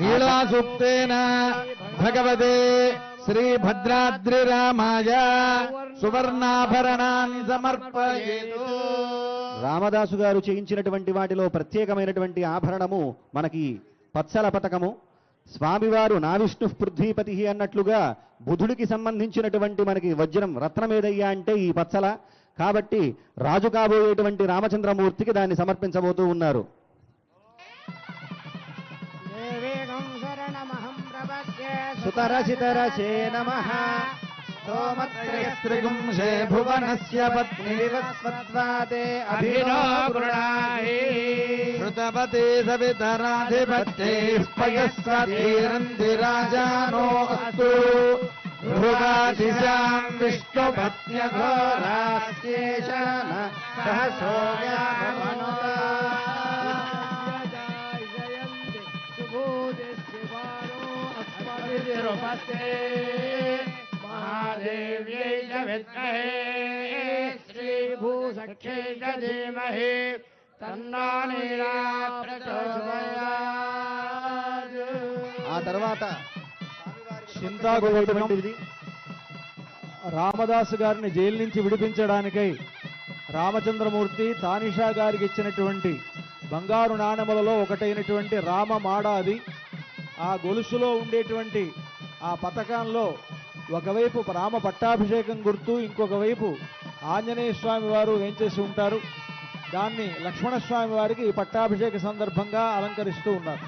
నీళాసూక్తేన భగవతే శ్రీభద్రాద్రిరామాయ సువర్ణాభరణాన్ని సమర్పయేతు. రామదాసు గారు చేయించినటువంటి వాటిలో ప్రత్యేకమైనటువంటి ఆభరణము మనకి పచ్చల పతకము. స్వామివారు నా విష్ణు పృథ్వీపతి అన్నట్లుగా బుధుడికి సంబంధించినటువంటి మనకి వజ్రం రత్నం ఏదయ్యా అంటే ఈ పచ్చల కాబట్టి రాజు కాబోయేటువంటి రామచంద్రమూర్తికి దాన్ని సమర్పించబోతూ ఉన్నారు. सुतरशितरशे नमः। सोमत्रयस्त्रिगुंशे भुवनस्य पत्नीव स्वत्वादे अभिनो गृणाहि श्रुतपते सवितराधिपत्यैः पयस्वधीरन्ति राजानो अस्तु महादेव्यै च विद्महे श्रीभूसख्यै च धीमहि तन्नो नीरा प्रचोदयात् ఆ తర్వాత చింతాకులటువంటిది రామదాసు గారిని జైలు నుంచి విడిపించడానికై రామచంద్రమూర్తి తానిషా గారికి ఇచ్చినటువంటి బంగారు నాణెములలో ఒకటైనటువంటి రామ మాడ అది ఆ గొలుసులో ఉండేటువంటి ఆ పథకంలో ఒకవైపు రామ పట్టాభిషేకం గుర్తు ఇంకొక వైపు ఆంజనేయ స్వామి వారు ఏం చేసి ఉంటారు? దాన్ని లక్ష్మణ స్వామి వారికి ఈ పట్టాభిషేక సందర్భంగా అలంకరిస్తూ ఉన్నారు.